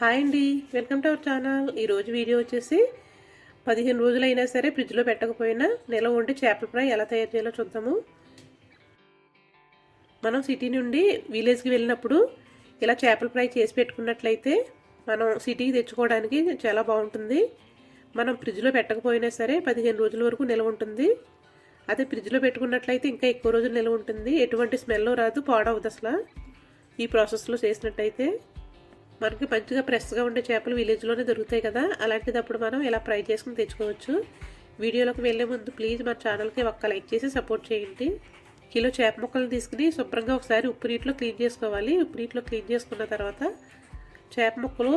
Hi అండి. Welcome to our channel. ఈరోజు video వచ్చేసి పదిహేను రోజులైనా సరే ఫ్రిడ్జ్లో పెట్టకపోయినా నిల్వ ఉండి చేపల ఫ్రై ఎలా తయారు చేయాలో చూద్దాము. మనం సిటీ నుండి విలేజ్కి వెళ్ళినప్పుడు ఇలా చేపల ఫ్రై చేసి పెట్టుకున్నట్లయితే మనం సిటీకి తెచ్చుకోవడానికి చాలా బాగుంటుంది. మనం ఫ్రిడ్జ్లో పెట్టకపోయినా సరే పదిహేను రోజుల వరకు నిల్వ ఉంటుంది. అదే ఫ్రిడ్జ్లో పెట్టుకున్నట్లయితే ఇంకా ఎక్కువ రోజులు నిల్వ ఉంటుంది. ఎటువంటి స్మెల్ రాదు పాడవద్దు అసలు ఈ ప్రాసెస్లో చేసినట్టయితే. మనకి మంచిగా ఫ్రెష్గా ఉండే చేపలు విలేజ్లోనే దొరుకుతాయి కదా. అలాంటిదప్పుడు మనం ఇలా ఫ్రై చేసుకుని తెచ్చుకోవచ్చు. వీడియోలోకి వెళ్ళే ముందు ప్లీజ్ మా ఛానల్కి ఒక్క లైక్ చేసి సపోర్ట్ చేయండి. కిలో చేప ముక్కలు తీసుకుని శుభ్రంగా ఒకసారి ఉప్పు నీటిలో క్లీన్ చేసుకోవాలి. ఉప్పు నీటిలో క్లీన్ చేసుకున్న తర్వాత చేప ముక్కలు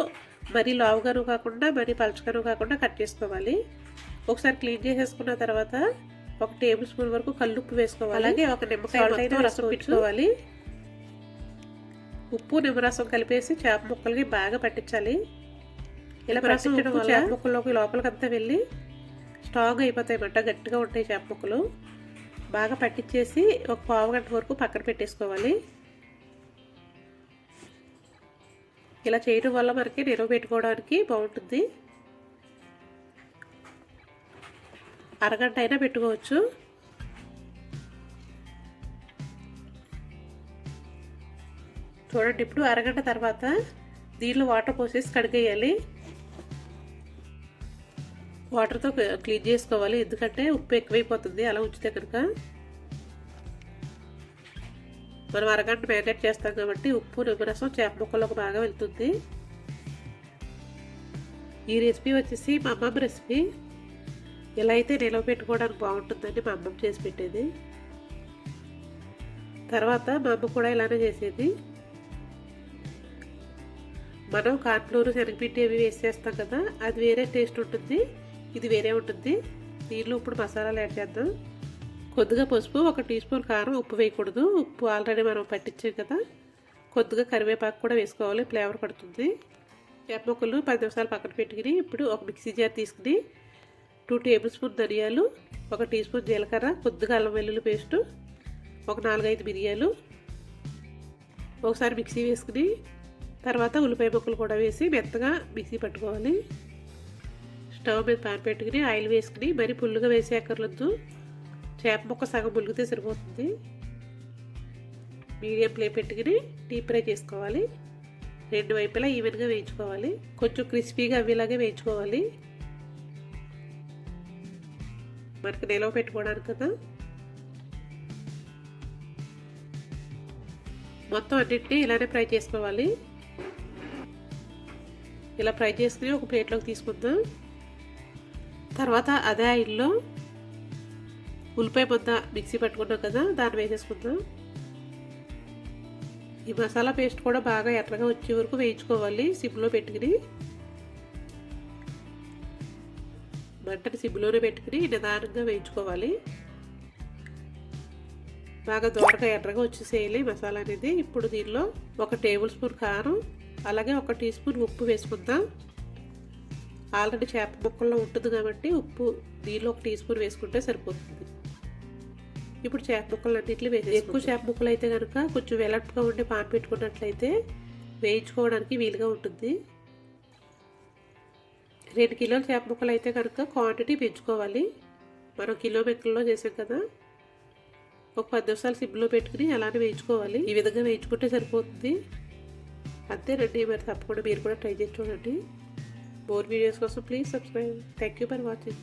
మరీ లావుగాను కాకుండా మరీ పలచగాను కాకుండా కట్ చేసుకోవాలి. ఒకసారి క్లీన్ చేసేసుకున్న తర్వాత ఒక టేబుల్ స్పూన్ వరకు కల్లుప్పు వేసుకోవాలి. అలాగే ఒక నిమ్మకాయ రసం పెట్టుకోవాలి. ఉప్పు నిమ్మరసం కలిపేసి చేప ముక్కలకి బాగా పట్టించాలి. ఇలా పట్టించడం వల్ల చేప ముక్కల్లోకి లోపలికి అంతా వెళ్ళి స్ట్రాంగ్ అయిపోతాయి అన్నమాట. గట్టిగా ఉంటాయి చేప ముక్కలు. బాగా పట్టించేసి ఒక పావు గంట వరకు పక్కన పెట్టేసుకోవాలి. ఇలా చేయడం వల్ల మనకి నిల్వ పెట్టుకోవడానికి బాగుంటుంది. అరగంట అయినా పెట్టుకోవచ్చు. చూడండి ఇప్పుడు అరగంట తర్వాత దీనిలో వాటర్ పోసేసి కడిగేయాలి. వాటర్తో క్లీన్ చేసుకోవాలి ఎందుకంటే ఉప్పు ఎక్కువైపోతుంది అలా ఉంచితే కనుక. మనం అరగంట మ్యారినేట్ చేస్తాం కాబట్టి ఉప్పు నిమ్మరసం చేప ముక్కలకు బాగా వెళ్తుంది. ఈ రెసిపీ వచ్చేసి మా అమ్మమ్మ రెసిపీ. ఎలా అయితే నిలవ పెట్టుకోవడానికి బాగుంటుందని మా అమ్మమ్మ చేసి పెట్టేది. తర్వాత మా అమ్మ కూడా ఇలానే చేసేది. మనం కార్న్ఫ్లోర్ శనగపిండి అవి వేసేస్తాం కదా అది వేరే టేస్ట్ ఉంటుంది ఇది వేరే ఉంటుంది. దీనిలో ఇప్పుడు మసాలాలు యాడ్ చేద్దాం. కొద్దిగా పసుపు ఒక టీ స్పూన్ కారం ఉప్పు వేయకూడదు. ఉప్పు ఆల్రెడీ మనం పట్టించాం కదా కొద్దిగా కరివేపాకు కూడా వేసుకోవాలి ఫ్లేవర్ పడుతుంది. వేప మొక్కలు పది నిమిషాలు పక్కన పెట్టుకుని ఇప్పుడు ఒక మిక్సీ జార్ తీసుకుని టూ టేబుల్ స్పూన్ ధనియాలు ఒక టీ స్పూన్ జీలకర్ర కొద్దిగా అల్లం వెల్లుల్లి పేస్టు ఒక నాలుగైదు మిరియాలు ఒకసారి మిక్సీ వేసుకుని తర్వాత ఉల్లిపాయ ముక్కలు కూడా వేసి మెత్తగా మిక్సీ పట్టుకోవాలి. స్టవ్ మీద పాన్ పెట్టుకుని ఆయిల్ వేసుకుని మరి పుల్లుగా వేసే అక్కర్లొద్దు. చేప ముక్క సగం ములిగితే సరిపోతుంది. మీడియం ఫ్లేమ్ పెట్టుకుని డీప్ ఫ్రై చేసుకోవాలి. రెండు వైపులా ఈవెన్గా వేయించుకోవాలి. కొంచెం క్రిస్పీగా అవ్వేలాగే వేయించుకోవాలి. మనకు నిలవ పెట్టుకోవడానికి కదా. మొత్తం అన్నింటినీ ఇలానే ఫ్రై చేసుకోవాలి. ఇలా ఫ్రై చేసుకుని ఒక ప్లేట్లోకి తీసుకుందాం తర్వాత అదే ఆయిల్లో ఉల్లిపాయ పొద్ద మిక్సీ పట్టుకున్నాం కదా దాన్ని వేసేసుకుందాం. ఈ మసాలా పేస్ట్ కూడా బాగా ఎర్రగా వచ్చే వరకు వేయించుకోవాలి సిమ్లో పెట్టుకుని. మంటని సిమ్లోనే పెట్టుకుని నిదానంగా వేయించుకోవాలి. బాగా దోరగా ఎర్రగా వచ్చేసేయాలి మసాలా అనేది. ఇప్పుడు దీనిలో ఒక టేబుల్ స్పూన్ కారం అలాగే ఒక టీ స్పూన్ ఉప్పు వేసుకుందాం. ఆల్రెడీ చేప ముక్కల్లో ఉంటుంది కాబట్టి ఉప్పు దీనిలో ఒక టీ స్పూన్ వేసుకుంటే సరిపోతుంది. ఇప్పుడు చేప ముక్కలు అన్నింటినీ వేసి ఎక్కువ చేప ముక్కలు అయితే కనుక కొంచెం వెలట్గా ఉండి పాన్ పెట్టుకున్నట్లయితే వేయించుకోవడానికి వీలుగా ఉంటుంది. రెండు కిలోల చేప ముక్కలు అయితే కనుక క్వాంటిటీ పెంచుకోవాలి. మనం కిలో మెక్కల్లో చేసాం కదా. ఒక పది నిమిషాలు సిమ్లో పెట్టుకుని అలానే వేయించుకోవాలి. ఈ విధంగా వేయించుకుంటే సరిపోతుంది. అంతేనండి మరి తప్పకుండా మీరు కూడా ట్రై చేసి చూడండి. మోర్ వీడియోస్ కోసం please subscribe thank you for watching